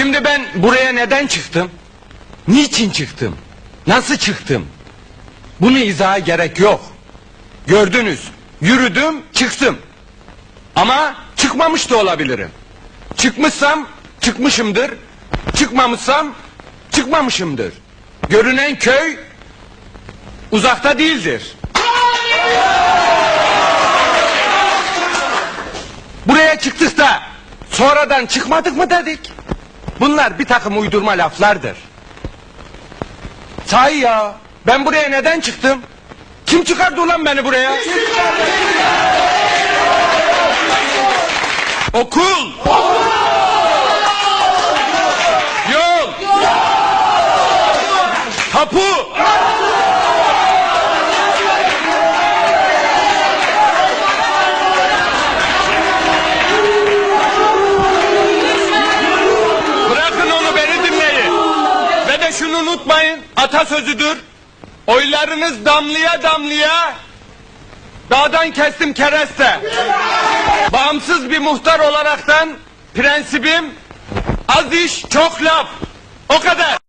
Şimdi ben buraya neden çıktım? Niçin çıktım? Nasıl çıktım? Bunu izaha gerek yok. Gördünüz. Yürüdüm, çıktım. Ama çıkmamış da olabilirim. Çıkmışsam çıkmışımdır. Çıkmamışsam çıkmamışımdır. Görünen köy uzakta değildir. Buraya çıktık da sonradan çıkmadık mı dedik. Bunlar bir takım uydurma laflardır. Sahi ya ben buraya neden çıktım? Kim çıkardı ulan beni buraya? Okul. Yol. Tapu. Bırakın şunu unutmayın atasözüdür. Oylarınız damlaya damlaya dağdan kestim kereste. Bağımsız bir muhtar olaraktan prensibim az iş çok laf. O kadar.